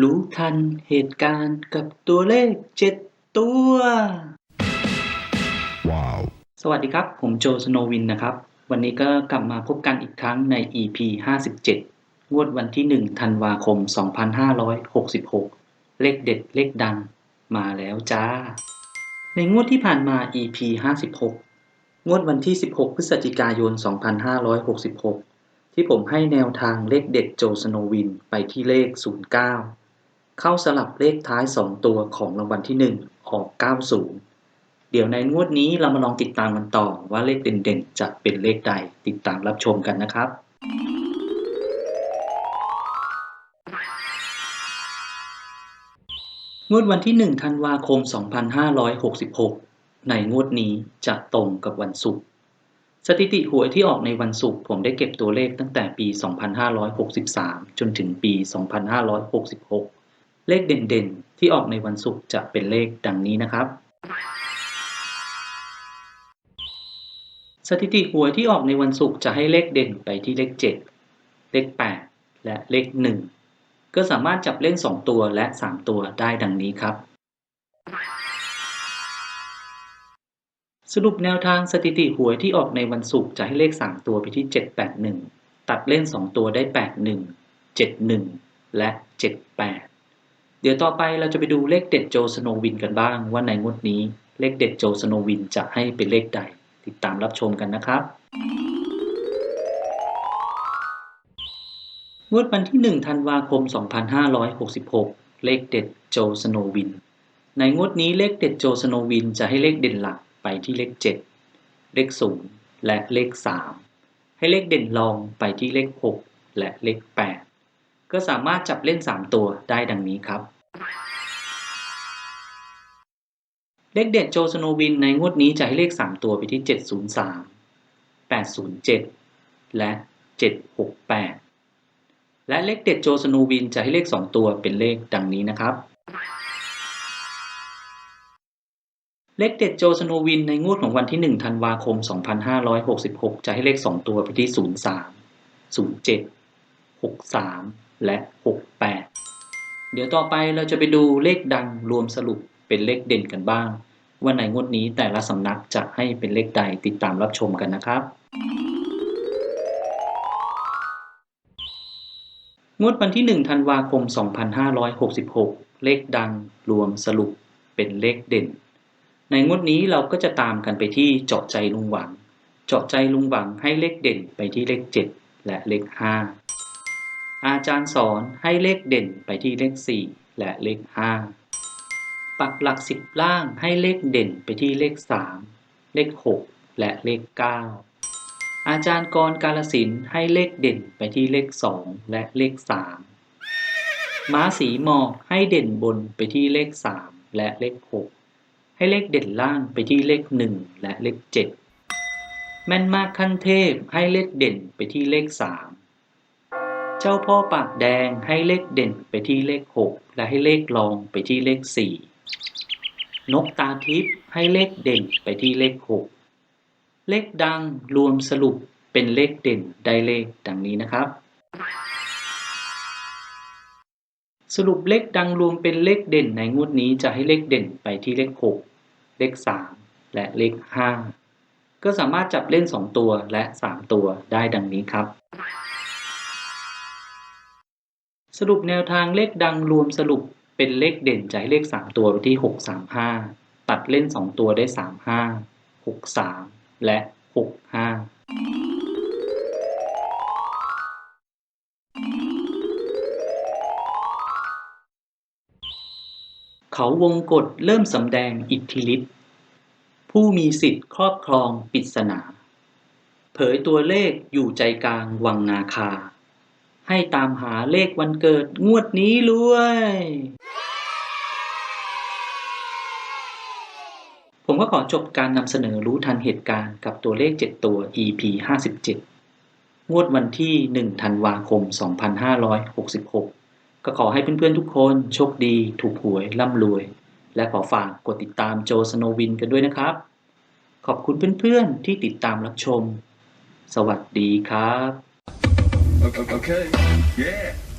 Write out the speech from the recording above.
รู้ทันเหตุการณ์กับตัวเลขเจ็ดตัว Wow. สวัสดีครับ ผมโจสโนวินนะครับ วันนี้ก็กลับมาพบกันอีกครั้งใน EP 57 งวดวันที่ 1 ธันวาคม 2566 เลขเด็ดเลขดังมาแล้วจ้า ในงวดที่ผ่านมา EP 56 งวดวันที่ 16 พฤศจิกายน 2566ที่ผมให้แนวทางเลขเด็ดโจสโนวินไปที่เลข 09 เข้าสลับเลขท้าย 2 ตัวของรางวัลที่ 1 ออก 90 เดี๋ยวในงวดนี้เรามาลองติดตามกันต่อว่าเลขเด่นๆ จะเป็นเลขใดติดตามรับชมกันนะครับ งวดวันที่ 1 ธันวาคม 2566 ในงวดนี้จะตรงกับวันศุกร์สถิติหวยที่ออกในวันศุกร์ผมได้เก็บตัวเลขตั้งแต่ปี 2563 จนถึงปี 2566 เลขเด่นๆ ที่ออกในวันศุกร์จะเป็นเลขดังนี้นะครับ สถิติหวยที่ออกในวันศุกร์จะให้เลขเด่นไปที่เลข 7 เลข 8 และเลข 1 ก็สามารถจับเล่น2ตัวและ 3 ตัวได้ดังนี้ครับ สรุปแนวทางสถิติหวยที่ออกในวันศุกร์จะให้เลข 3 ตัวไปที่ 781 ตัดเล่น 2 ตัวได้ 81 71 และ 78 เดี๋ยวต่อไปเราจะไปดูเลขเด็ดโจสโนวินกันบ้าง ว่าในงวดนี้เลขเด็ดโจสโนวินจะให้เป็นเลขใด ติดตามรับชมกันนะครับงวดวันที่ 1 ธันวาคม 2566 เลขเด็ดโจสโนวิน ในงวดนี้เลขเด็ดโจสโนวินจะให้เลขเด่นหลักไปที่เลข 7 เลข 0 และเลข 3 ให้เลขเด่นรองไปที่เลข 6 และเลข 8 ก็สามารถจับเล่น 3 ตัวได้ดังนี้ครับ เลขเด็ดโจสโนวินในงวดนี้จะให้เลข 3 ตัวไปที่ 703 807 และ 768 และเลขเด็ดโจสโนวินจะให้เลข 2 ตัวเป็นเลขดังนี้นะครับ เลขเด็ดโจสโนวินในงวดของวันที่ 1 ธันวาคม 2566 จะให้เลข 2 ตัวไปที่ 03 07 63 และ 68 เดี๋ยวต่อไปเราจะไปดูเลขดังรวมสรุปเป็นเลขเด่นกันบ้าง ว่าในงวดนี้แต่ละสำนักจะให้เป็นเลขใดติดตามรับชมกันนะครับงวดวันที่ 1 ธันวาคม 2566 เลขดังรวมสรุปเป็นเลขเด่น ในงวดนี้เราก็จะตามกันไปที่เจาะใจลุงหวัง เจาะใจลุงหวังให้เลขเด่นไปที่เลข 7 และเลข 5 อาจารย์สอนให้เลขเด่นไปที่เลข 4 และเลข 5 ปักหลักสิบล่างให้เลขเด่นไปที่เลข 3 เลข 6 และเลข 9 อาจารย์กรกาลสินให้เลขเด่นไปที่เลข 2 และเลข 3 ม้าสีหมอกให้เด่นบนไปที่เลข 3 และเลข 6 ให้เลขเด่นล่างไปที่เลข 1 และเลข 7 แม่นมากขั้นเทพให้เลขเด่นไปที่เลข 3 เจ้าพ่อปากแดงให้เลขเด่นไปที่เลข 6 และให้เลขรองไปที่เลข 4 นกตาทิพย์ให้เลขเด่นไปที่เลข 6 เลขดังรวมสรุปเป็นเลขเด่นได้เลขดังนี้นะครับ สรุปเลขดังรวมเป็นเลขเด่นในงวดนี้จะให้เลขเด่นไปที่เลข 6 เลข 3 และเลข 5 ก็สามารถจับเล่น 2 ตัวและ 3 ตัวได้ดังนี้ครับ สรุปแนวทางเลขดังรวมสรุปเป็นเลขเด่นจะให้เลข 3 ตัวไปที่ 635 ตัดเล่น 2 ตัวได้ 35 63 และ 65เขาวงกฏเริ่มสำแดงอิทธิฤทธิ์ผู้มีสิทธิ์ครอบครองปริศนา เผยตัวเลขอยู่ใจกลางวังนาคา ให้ตามหาเลขวันเกิดงวดนี้รวย ผมก็ขอจบการนำเสนอรู้ทันเหตุการณ์กับตัวเลข 7 ตัว EP 57 งวดวันที่ 1 ธันวาคม 2566ก็ขอให้เพื่อนๆทุกคนโชคดี ถูกหวย ร่ำรวย และขอฝากกดติดตามโจสโนวินกันด้วยนะครับ ขอบคุณเพื่อนๆที่ติดตามรับชม สวัสดีครับ okay. Yeah.